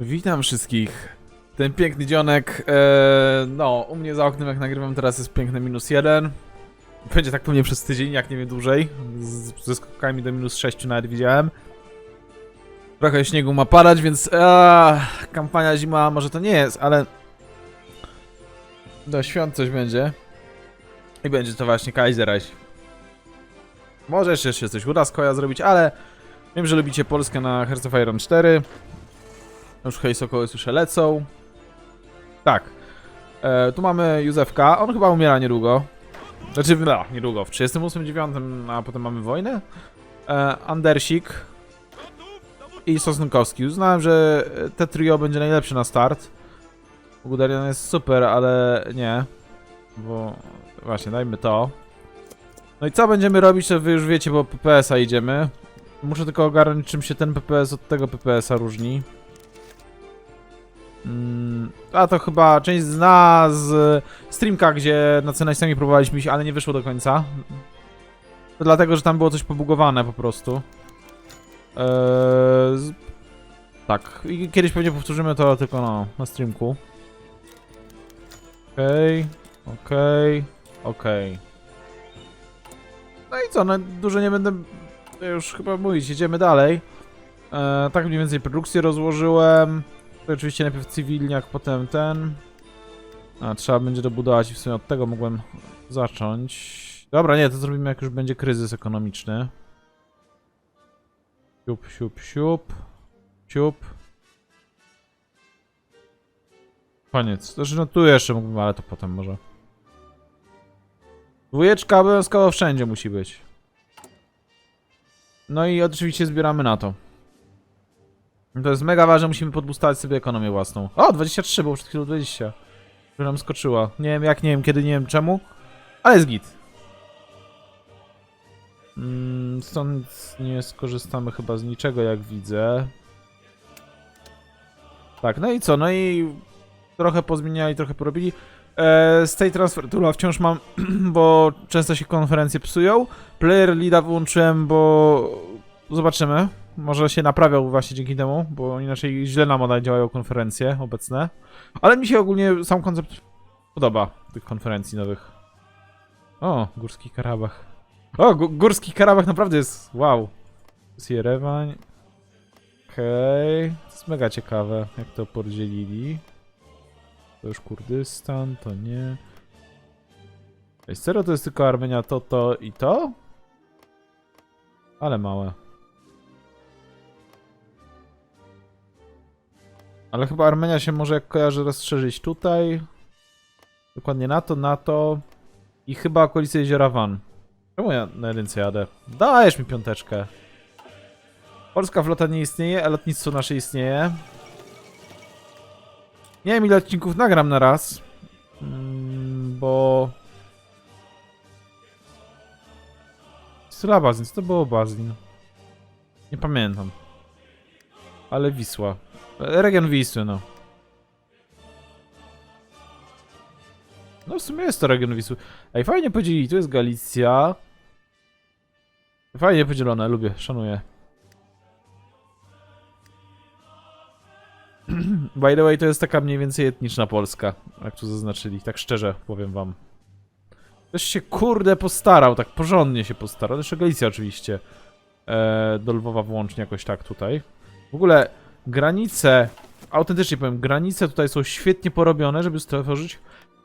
Witam wszystkich. Ten piękny dzionek, e, no, u mnie za oknem jak nagrywam teraz jest piękne minus jeden. Będzie tak pewnie przez tydzień, jak nie wiem dłużej. Z, ze skokami do minus 6 nawet widziałem. Trochę śniegu ma padać, więc a, kampania zima może to nie jest, ale do świąt coś będzie. I będzie to właśnie Kaiserreich. Może jeszcze się coś uda z Koja zrobić, ale wiem, że lubicie Polskę na Hearts of Iron 4. Już hej sokoły słyszę lecą. Tak. E, tu mamy Józefka. On chyba umiera niedługo. Znaczy, no, niedługo. W 38-9, a potem mamy wojnę. E, Andersik. I Sosnkowski. Uznałem, że te trio będzie najlepsze na start. Guderian jest super, ale nie. Bo właśnie, dajmy to. No i co będziemy robić, to wy już wiecie, bo PPS-a idziemy. Muszę tylko ogarnąć, czym się ten PPS od tego PPS-a różni. Mm, a to chyba część zna z streamka, gdzie na scenariuszami próbowaliśmy iść, ale nie wyszło do końca. To dlatego, że tam było coś pobugowane po prostu. Eee. Tak, i kiedyś pewnie powtórzymy to tylko no, na streamku. Okej, okej, okej. No i co, no dużo nie będę już chyba mówić, jedziemy dalej. Eee, tak mniej więcej produkcję rozłożyłem. Oczywiście najpierw cywilniak, potem ten. A, trzeba będzie dobudować i w sumie od tego mogłem zacząć. Dobra, nie, to zrobimy jak już będzie kryzys ekonomiczny. Siup, siup, siup. Siup. Koniec. Znaczy, no tu jeszcze mógłbym, ale to potem może. Dwójeczka obowiązkowo wszędzie musi być. No i oczywiście zbieramy na to. To jest mega ważne, musimy podbustować sobie ekonomię własną. O, 23, było przed chwilą 20. Która nam skoczyła. Nie wiem jak, nie wiem kiedy, nie wiem czemu. Ale jest git. Mm, stąd nie skorzystamy chyba z niczego, jak widzę. Tak, no i co? No i trochę pozmieniali, trochę porobili. E, z tej transfertura wciąż mam, bo często się konferencje psują. Player leada wyłączyłem, bo zobaczymy. Może się naprawiał właśnie dzięki temu, bo inaczej źle nam działają konferencje obecne. Ale mi się ogólnie sam koncept podoba tych konferencji nowych. O, Górski Karabach. O, Gó- Górski Karabach naprawdę jest, wow. Jest Jerewań. Okej, to jest mega ciekawe, jak to podzielili. To już Kurdystan, to nie. Ej, serio to jest tylko Armenia, to, to i to? Ale małe. Ale chyba Armenia się może jak kojarzy rozszerzyć tutaj. Dokładnie na to, na to. I chyba okolice jeziora Van. Czemu ja na jedynce jadę? Dajesz mi piąteczkę. Polska flota nie istnieje, a lotnictwo nasze istnieje. Nie wiem ile odcinków nagram na raz. Mm, bo... Syla Bazin, co to było Bazin? Nie pamiętam. Ale Wisła. Region Wisły, no. No w sumie jest to region Wisły. Ej, fajnie podzielili, tu jest Galicja. Fajnie podzielone, lubię, szanuję. By the way, to jest taka mniej więcej etniczna Polska, jak tu zaznaczyli, tak szczerze powiem wam. Ktoś się kurde postarał, tak porządnie się postarał, jeszcze Galicja oczywiście. Eee, do Lwowa włącznie jakoś tak tutaj. W ogóle granice, autentycznie powiem, granice tutaj są świetnie porobione, żeby stworzyć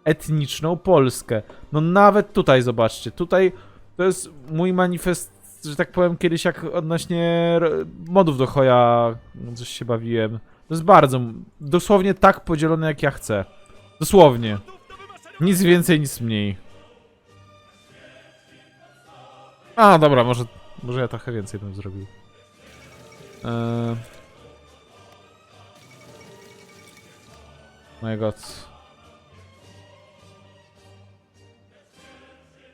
etniczną Polskę. No nawet tutaj zobaczcie, tutaj to jest mój manifest, że tak powiem, kiedyś jak odnośnie modów do choja coś się bawiłem. To jest bardzo, dosłownie tak podzielone jak ja chcę. Dosłownie. Nic więcej, nic mniej. A, dobra, może, może ja trochę więcej bym zrobił. Eee... My god.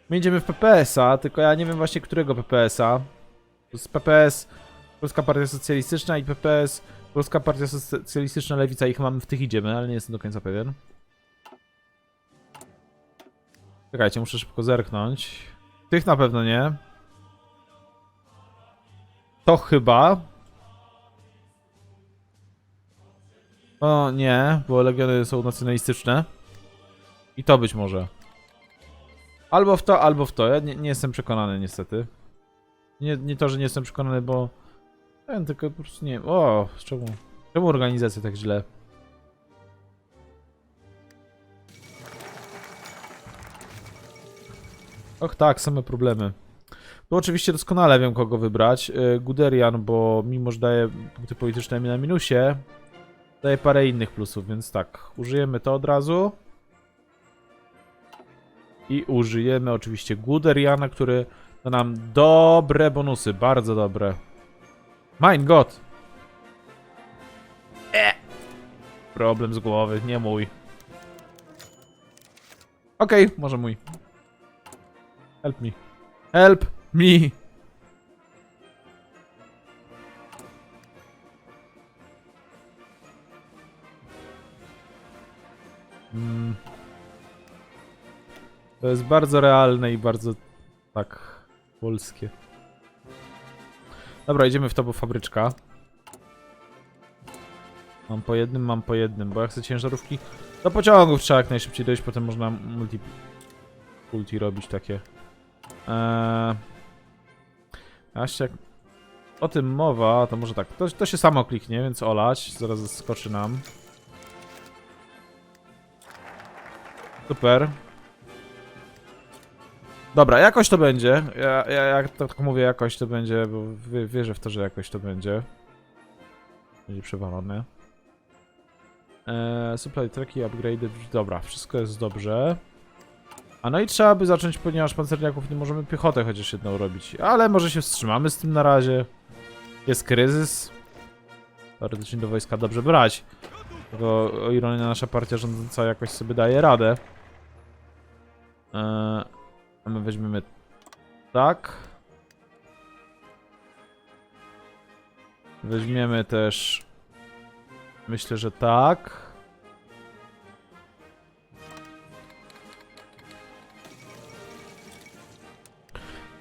My idziemy w PPS-a, tylko ja nie wiem właśnie którego PPS-a. To jest PPS Polska Partia Socjalistyczna i PPS Polska Partia Socjalistyczna Lewica i chyba my w tych idziemy, ale nie jestem do końca pewien. Czekajcie, muszę szybko zerknąć. Tych na pewno nie. To chyba. O nie, bo legiony są nacjonalistyczne. I to być może. Albo w to, albo w to. Ja nie, nie jestem przekonany niestety. Nie, nie to, że nie jestem przekonany, bo... Ten, tylko po prostu nie wiem. O, czemu? Czemu organizacja tak źle? Och tak, same problemy. Tu oczywiście doskonale wiem kogo wybrać. Y, Guderian, bo mimo, że daje punkty polityczne na minusie, daje parę innych plusów, więc tak, użyjemy to od razu. I użyjemy oczywiście Guderiana, który da nam dobre bonusy, bardzo dobre. Mein Gott! E. Problem z głowy, nie mój. Okej, może mój. Help me. Help me! Mm. To jest bardzo realne i bardzo tak polskie. Dobra, idziemy w to, bo fabryczka. Mam po jednym, mam po jednym, bo ja chcę ciężarówki. Do pociągów trzeba jak najszybciej dojść, potem można multi, multi robić takie. Eee... A jeszcze jak o tym mowa, to może tak, to, to się samo kliknie, więc olać, zaraz skoczy nam. Super. Dobra, jakoś to będzie. Ja, ja jak tak mówię, jakoś to będzie, bo wie- wierzę w to, że jakoś to będzie. Będzie przewalone. Eee, supply tracki, upgrade, dobra, wszystko jest dobrze. A no i trzeba by zacząć, ponieważ pancerniaków nie możemy piechotę chociaż jedną robić. Ale może się wstrzymamy z tym na razie. Jest kryzys. Teoretycznie do wojska dobrze brać. Tylko o ironia nasza partia rządząca jakoś sobie daje radę. Eee, a my weźmiemy tak. Weźmiemy też. Myślę, że tak.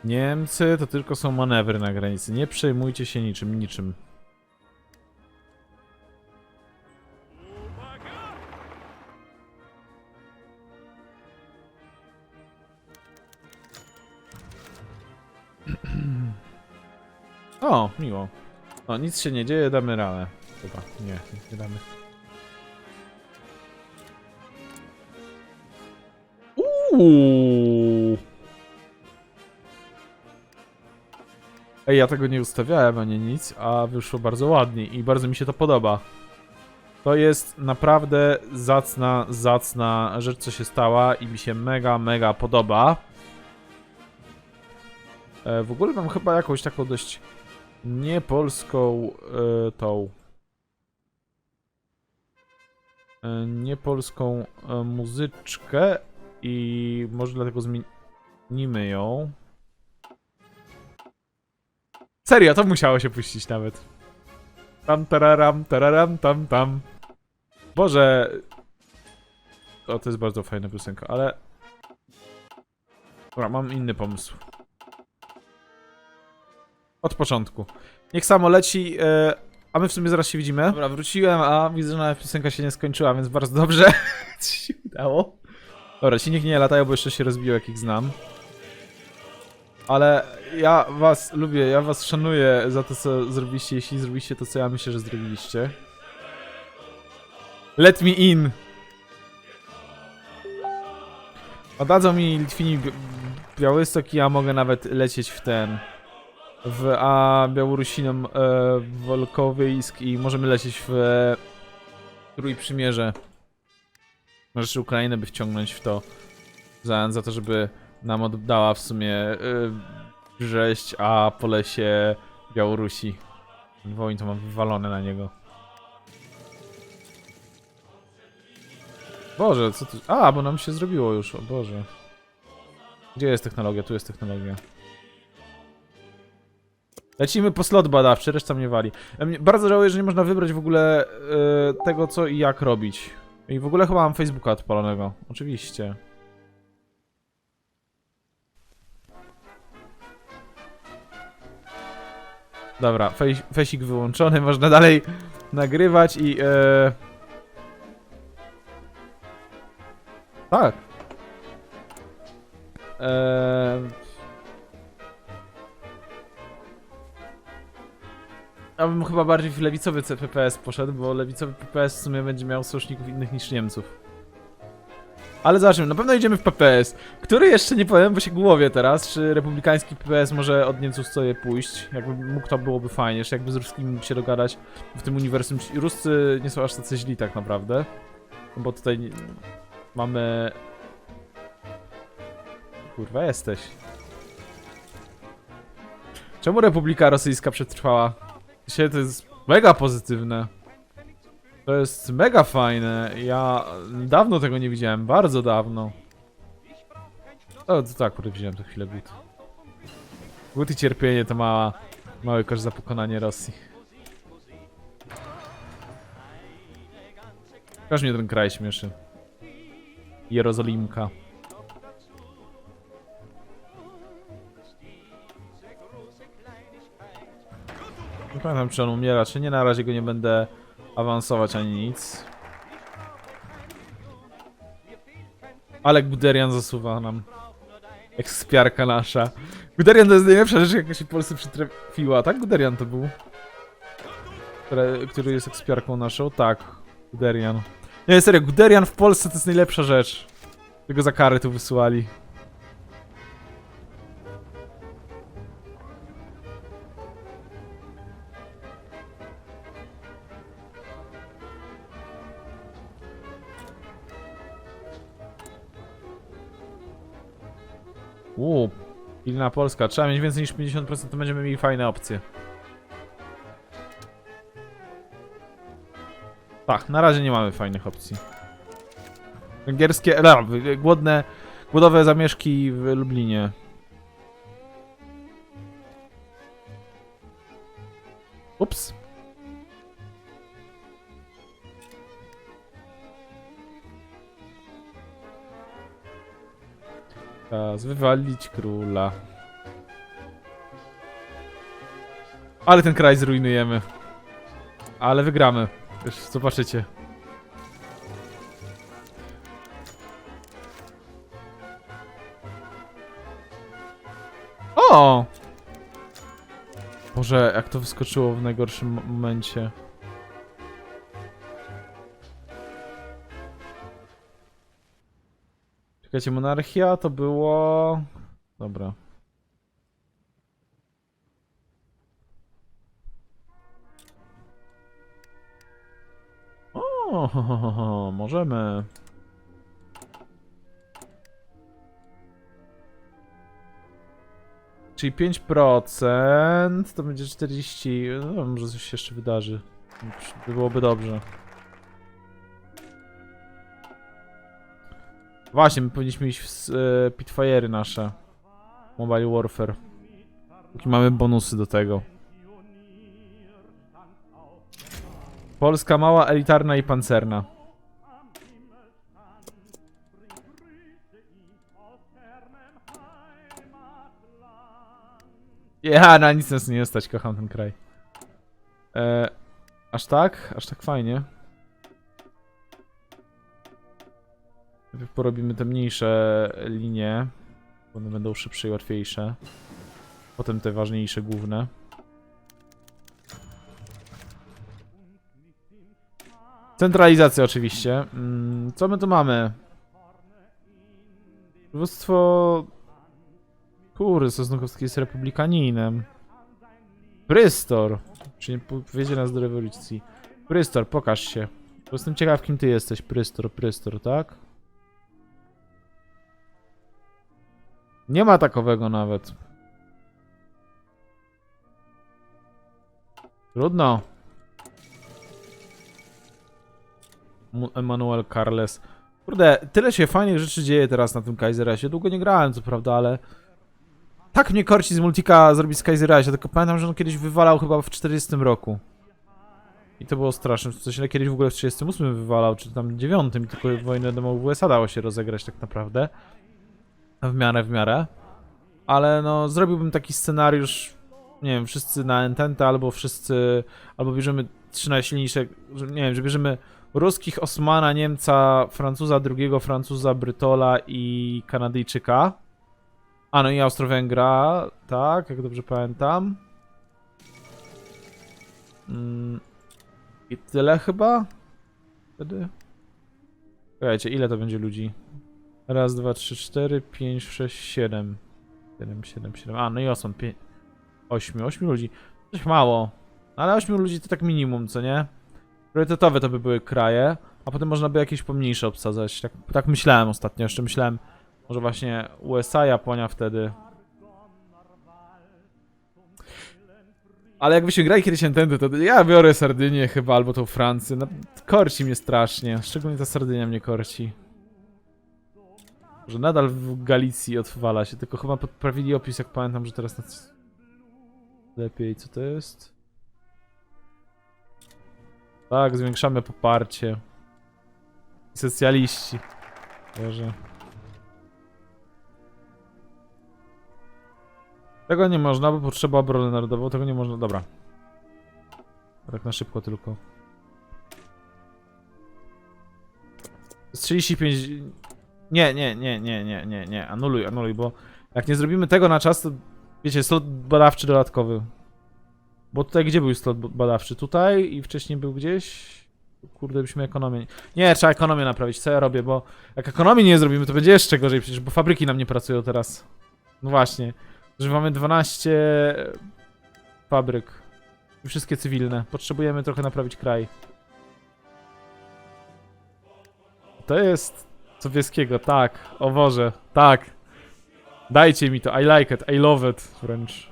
Niemcy to tylko są manewry na granicy. Nie przejmujcie się niczym, niczym. O, miło. O, nic się nie dzieje, damy radę. Chyba, nie, nie damy. Uuu. Ej, ja tego nie ustawiałem ani nic, a wyszło bardzo ładnie i bardzo mi się to podoba. To jest naprawdę zacna, zacna rzecz, co się stała i mi się mega, mega podoba. E, w ogóle mam chyba jakąś taką dość niepolską e, tą e, niepolską e, muzyczkę i może dlatego zmienimy ją. Serio, to musiało się puścić nawet. Tam tararam, tararam, tam tam. Boże. O, to jest bardzo fajna piosenka, ale... Dobra, mam inny pomysł. Od początku. Niech samo leci, e, a my w sumie zaraz się widzimy. Dobra, wróciłem, a widzę, że nawet piosenka się nie skończyła, więc bardzo dobrze. Się udało. Dobra, ci niech nie latają, bo jeszcze się rozbiją, jak ich znam. Ale ja was lubię, ja was szanuję za to, co zrobiliście, jeśli zrobiliście to, co ja myślę, że zrobiliście. Let me in! Oddadzą mi Litwini Bi- Białystok i ja mogę nawet lecieć w ten... W, a Białorusinom e, Wolkowyjsk i możemy lecieć w e, Trójprzymierze. Może jeszcze Ukrainę by wciągnąć w to. Za, za to, żeby nam oddała w sumie y, Brześć, a po lesie Białorusi. Woń to mam wywalone na niego. Boże, co tu... A, bo nam się zrobiło już, o Boże. Gdzie jest technologia? Tu jest technologia. Lecimy po slot badawczy, reszta mnie wali. Bardzo żałuję, że nie można wybrać w ogóle e, tego, co i jak robić. I w ogóle chyba mam Facebooka odpalonego. Oczywiście. Dobra, fej, fejsik wyłączony, można dalej nagrywać i... Yy... Tak. Eee... Ja bym chyba bardziej w lewicowy PPS poszedł, bo lewicowy PPS w sumie będzie miał sojuszników innych niż Niemców. Ale zobaczymy, na pewno idziemy w PPS, który jeszcze nie powiem, bo się głowię teraz, czy republikański PPS może od Niemców sobie pójść. Jakby mógł, to byłoby fajnie, jeszcze jakby z Ruskimi się dogadać w tym uniwersum. Ruscy nie są aż tacy źli tak naprawdę, bo tutaj mamy... Kurwa, jesteś. Czemu Republika Rosyjska przetrwała? Dzisiaj to jest mega pozytywne. To jest mega fajne. Ja dawno tego nie widziałem, bardzo dawno. O, to tak, kurde, wziąłem to chwilę głód. Głód i cierpienie to mała, mały koszt za pokonanie Rosji. Aż mnie ten kraj śmieszy. Jerozolimka. Pamiętam czy on umiera, czy nie, na razie go nie będę awansować ani nic. Ale Guderian zasuwa nam. Ekspiarka nasza. Guderian to jest najlepsza rzecz, jaka się Polsce przytrafiła, tak? Guderian to był. Który, który jest ekspiarką naszą? Tak, Guderian. Nie, serio, Guderian w Polsce to jest najlepsza rzecz. Tylko za kary tu wysyłali. Uuu, pilna Polska. Trzeba mieć więcej niż 50%, to będziemy mieli fajne opcje. Tak, na razie nie mamy fajnych opcji. Węgierskie, no, głodne, głodowe zamieszki w Lublinie. Czas wywalić króla. Ale ten kraj zrujnujemy. Ale wygramy. Już zobaczycie. O! Boże, jak to wyskoczyło w najgorszym mo- momencie. Czekajcie, monarchia to było... Dobra. O, możemy. Czyli 5% to będzie 40. No, może coś się jeszcze wydarzy. Byłoby dobrze. Właśnie, my powinniśmy iść w e, Pitfire'y nasze. Mobile Warfare. Jakie mamy bonusy do tego. Polska mała, elitarna i pancerna. Ja, na nic nas nie stać, kocham ten kraj. E, aż tak? Aż tak fajnie. Najpierw porobimy te mniejsze linie. bo One będą szybsze i łatwiejsze. Potem te ważniejsze, główne. Centralizacja oczywiście. Mm, co my tu mamy? Przywództwo... Kury, Sosnkowski jest republikaninem. Brystor. Czy nie powiedzie nas do rewolucji? Brystor, pokaż się. Jestem ciekaw, kim ty jesteś. Prystor, Prystor, tak? Nie ma takowego nawet. Trudno. Emanuel Carles. Kurde, tyle się fajnych rzeczy dzieje teraz na tym Kaiserasie. Długo nie grałem, co prawda, ale... Tak mnie korci z Multika zrobić z Kaiserasie, tylko pamiętam, że on kiedyś wywalał chyba w 40 roku. I to było straszne. W sensie kiedyś w ogóle w 38 wywalał, czy tam 9 i tylko wojnę domową USA dało się rozegrać tak naprawdę. W miarę, w miarę. Ale no, zrobiłbym taki scenariusz, nie wiem, wszyscy na Entente, albo wszyscy, albo bierzemy trzy najsilniejsze, nie wiem, że bierzemy ruskich, Osmana, Niemca, Francuza, drugiego Francuza, Brytola i Kanadyjczyka. A no i Austro-Węgra, tak, jak dobrze pamiętam. Mm, I tyle chyba? Wtedy? Słuchajcie, ile to będzie ludzi? Raz, dwa, trzy, cztery, pięć, sześć, siedem. Siedem, siedem, siedem. A, no i osąd. Pię... Ośmiu, ośmiu ludzi. Coś mało. Ale ośmiu ludzi to tak minimum, co nie? Priorytetowe to by były kraje, a potem można by jakieś pomniejsze obsadzać. Tak, tak myślałem ostatnio, jeszcze myślałem, może właśnie USA, Japonia wtedy. Ale jakbyśmy grali kiedyś Nintendo, to ja biorę Sardynię chyba, albo tą Francję. No, korci mnie strasznie, szczególnie ta Sardynia mnie korci. Że nadal w Galicji odwala się, tylko chyba podprawili opis, jak pamiętam, że teraz. Lepiej, co to jest? Tak, zwiększamy poparcie. Socjaliści. Boże. Tego nie można, bo potrzeba obrony narodową. Tego nie można. Dobra. Tak na szybko tylko. Z 35. Nie, nie, nie, nie, nie, nie, nie. Anuluj, anuluj, bo jak nie zrobimy tego na czas, to wiecie, slot badawczy dodatkowy. Bo tutaj gdzie był slot badawczy? Tutaj i wcześniej był gdzieś. Kurde, byśmy ekonomię. Nie, trzeba ekonomię naprawić. Co ja robię, bo jak ekonomii nie zrobimy, to będzie jeszcze gorzej przecież, bo fabryki nam nie pracują teraz. No właśnie. Że mamy 12 fabryk. I wszystkie cywilne. Potrzebujemy trochę naprawić kraj. To jest Sobieskiego, tak. O Boże, tak. Dajcie mi to, I like it, I love it wręcz.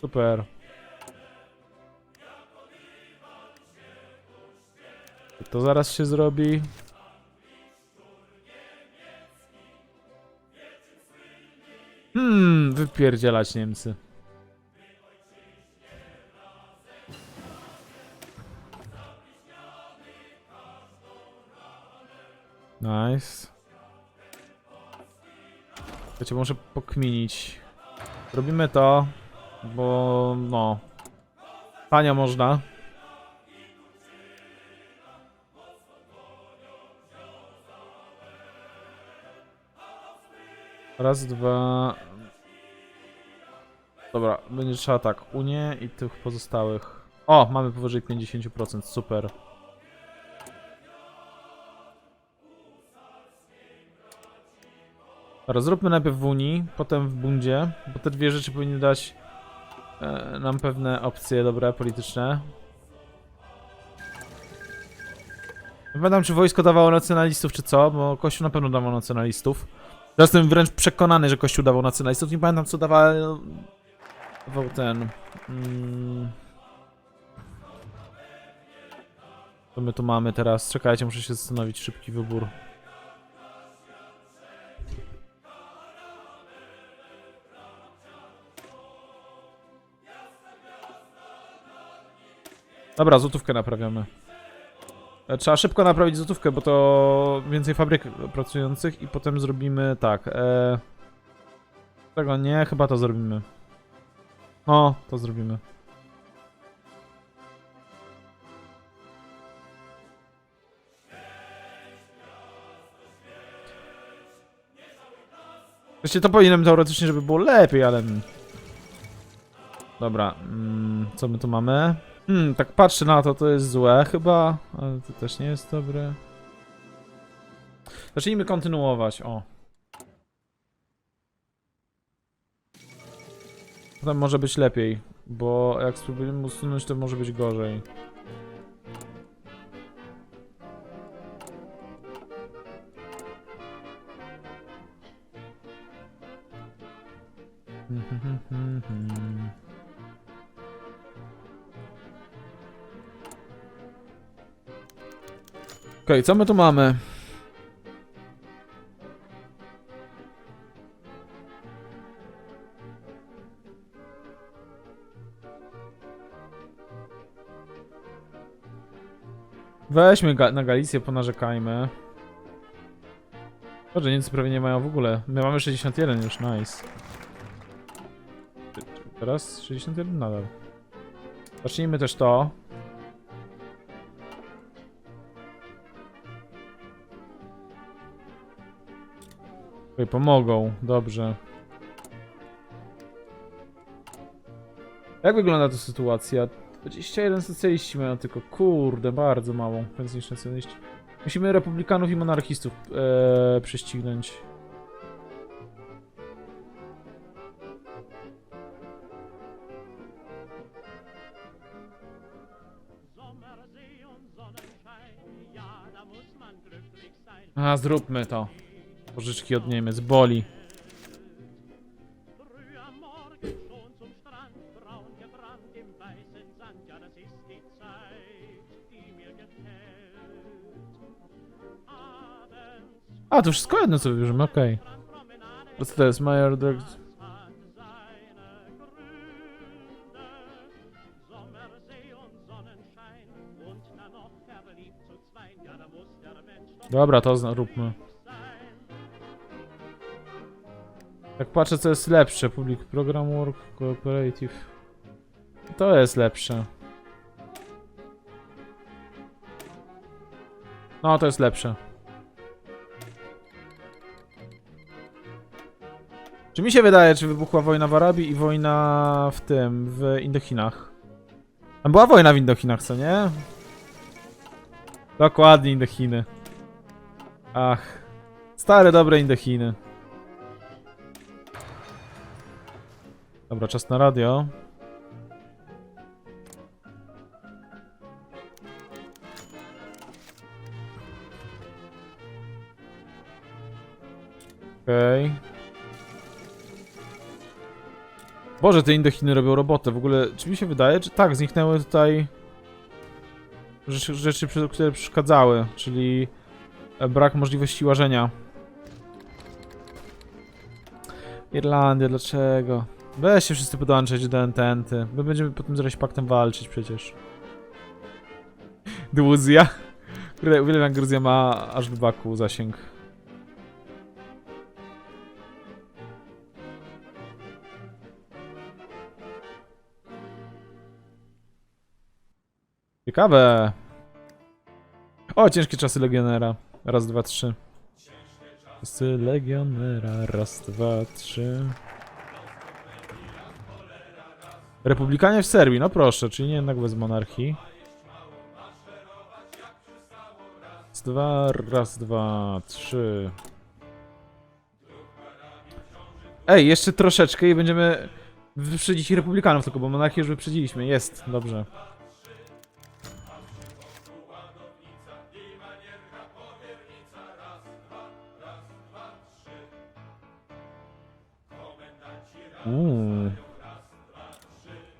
Super. To zaraz się zrobi. Hmm, wypierdzielać Niemcy. Nice. Wiecie, muszę pokminić. Robimy to, bo no. Pania można. Raz, dwa. Dobra, będzie trzeba tak. Unię i tych pozostałych. O, mamy powyżej 50%, super. Dobra, zróbmy najpierw w Unii, potem w Bundzie, bo te dwie rzeczy powinny dać e, nam pewne opcje dobre, polityczne. Nie pamiętam, czy wojsko dawało nacjonalistów, czy co, bo Kościół na pewno dawał nacjonalistów. Teraz jestem wręcz przekonany, że Kościół dawał nacjonalistów. Nie pamiętam, co dawał, dawał ten... Mm, co my tu mamy teraz? Czekajcie, muszę się zastanowić. Szybki wybór. Dobra, złotówkę naprawiamy. E, Trzeba szybko naprawić złotówkę, bo to więcej fabryk pracujących i potem zrobimy tak. E... Tego nie, chyba to zrobimy. O, to zrobimy. Właściwie to powinienem teoretycznie, żeby było lepiej, ale... Dobra, mm, co my tu mamy? Hmm, tak patrzę na to, to jest złe chyba, ale to też nie jest dobre. Zacznijmy kontynuować, o. Potem może być lepiej, bo jak spróbujemy usunąć, to może być gorzej. Okej, co my tu mamy? Weźmy ga na Galicję, ponarzekajmy. Dobrze, Niemcy prawie nie mają w ogóle. My mamy 61 już, nice. Teraz 61 nadal. Zacznijmy też to. Pomogą, dobrze. Jak wygląda ta sytuacja? 21 socjaliści mają tylko, kurde, bardzo mało, więcej niż nacjonaliści. Musimy republikanów i monarchistów e, prześcignąć. A, zróbmy to. Pożyczki od Niemiec, boli. A, to wszystko jedno co wybierzemy, okej. To co to jest? Major das hat seine Jak patrzę co jest lepsze, Public Program Work, Cooperative. To jest lepsze. No, to jest lepsze. Czy mi się wydaje, czy wybuchła wojna w Arabii i wojna w tym, w Indochinach? Tam była wojna w Indochinach, co nie? Dokładnie Indochiny. Ach. Stare, dobre Indochiny. Dobra, czas na radio. Okej. Boże, te Indochiny robią robotę. W ogóle, czy mi się wydaje, czy tak, zniknęły tutaj rzeczy, rzeczy które przeszkadzały, czyli e, brak możliwości łażenia. Irlandia, dlaczego? Weź się wszyscy podłączyć do Ententy. My będziemy potem z Reichspaktem walczyć przecież. Gruzja? Kurde, uwielbiam Gruzja ma aż do Baku zasięg. Ciekawe. O, ciężkie czasy Legionera. Raz, dwa, trzy. Czasy Legionera. Raz, dwa, trzy. Republikanie w Serbii, no proszę, czyli nie jednak bez monarchii. Raz, dwa, raz, dwa, trzy. Ej, jeszcze troszeczkę i będziemy wyprzedzić republikanów tylko, bo monarchię już wyprzedziliśmy. Jest, dobrze.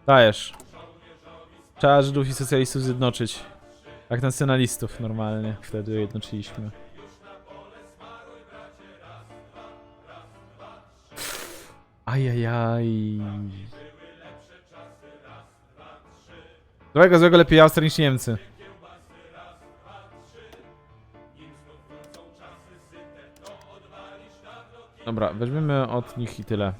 Dajesz. Trzeba Żydów i socjalistów zjednoczyć. Jak nacjonalistów normalnie. Wtedy jednoczyliśmy. Ajajaj. Złego, złego lepiej Austria niż Niemcy. Dobra, weźmiemy od nich i tyle.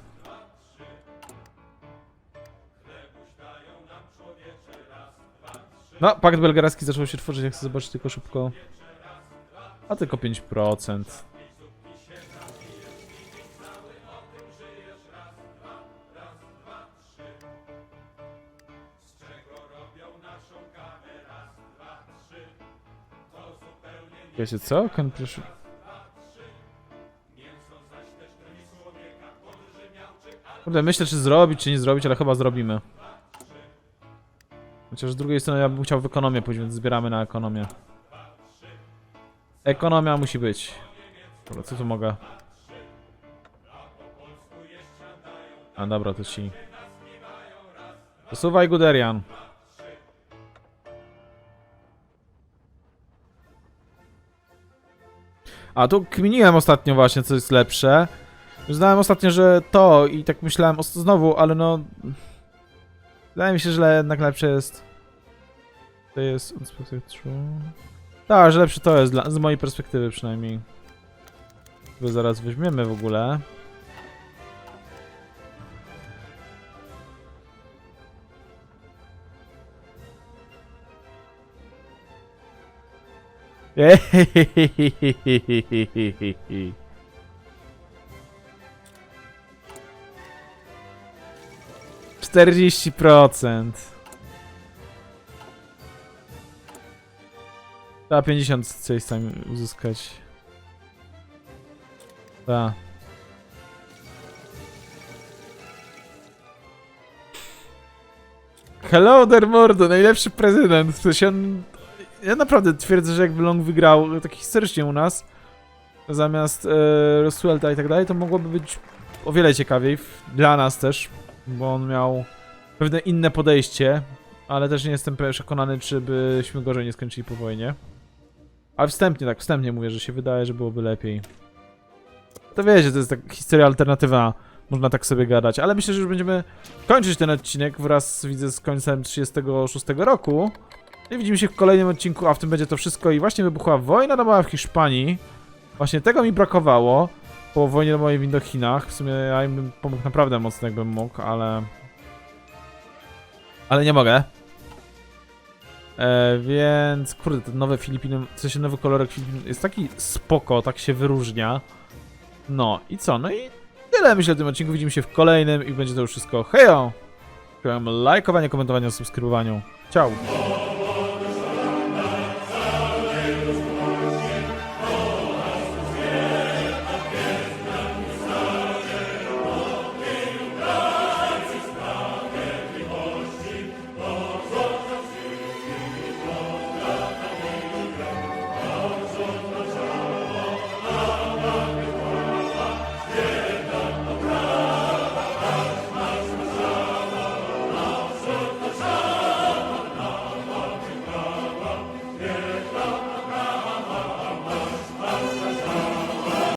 No, pakt belgarski zaczął się tworzyć, jak chcę zobaczyć tylko szybko. A tylko 5%. Wiecie co? Kan proszę. Kurde, myślę czy zrobić, czy nie zrobić, ale chyba zrobimy. Chociaż z drugiej strony ja bym chciał w ekonomię pójść, więc zbieramy na ekonomię. Ekonomia musi być. Dobra, co tu mogę? A dobra, to ci. Posuwaj Guderian. A tu kminiłem ostatnio właśnie, co jest lepsze. Znałem ostatnio, że to i tak myślałem o znowu, ale no... Wydaje mi się, że jednak lepsze jest... To jest... Tak, że lepsze to jest, dla, z mojej perspektywy przynajmniej. Go zaraz weźmiemy w ogóle. 40%. Trzeba 50 coś tam uzyskać. Tak. Hello there, Mordo, najlepszy prezydent. On... Ja naprawdę twierdzę, że jakby Long wygrał tak historycznie u nas, zamiast e, Roswelta i tak dalej, to mogłoby być o wiele ciekawiej dla nas też, bo on miał pewne inne podejście, ale też nie jestem przekonany, czy byśmy gorzej nie skończyli po wojnie. Ale wstępnie, tak, wstępnie mówię, że się wydaje, że byłoby lepiej. To wiecie, to jest tak historia alternatywna, można tak sobie gadać, ale myślę, że już będziemy kończyć ten odcinek wraz, widzę, z końcem 36 roku. I widzimy się w kolejnym odcinku, a w tym będzie to wszystko. I właśnie wybuchła wojna domowa w Hiszpanii. Właśnie tego mi brakowało po wojnie domowej w Indochinach. W sumie ja im bym pomógł naprawdę mocno, jakbym mógł, ale... Ale nie mogę. E, więc, kurde, te nowe Filipiny, w sensie nowy kolorek Filipin jest taki spoko, tak się wyróżnia. No i co? No i tyle myślę w tym odcinku. Widzimy się w kolejnym i będzie to już wszystko. Hejo! Lajkowanie, komentowanie, subskrybowaniu. Ciao!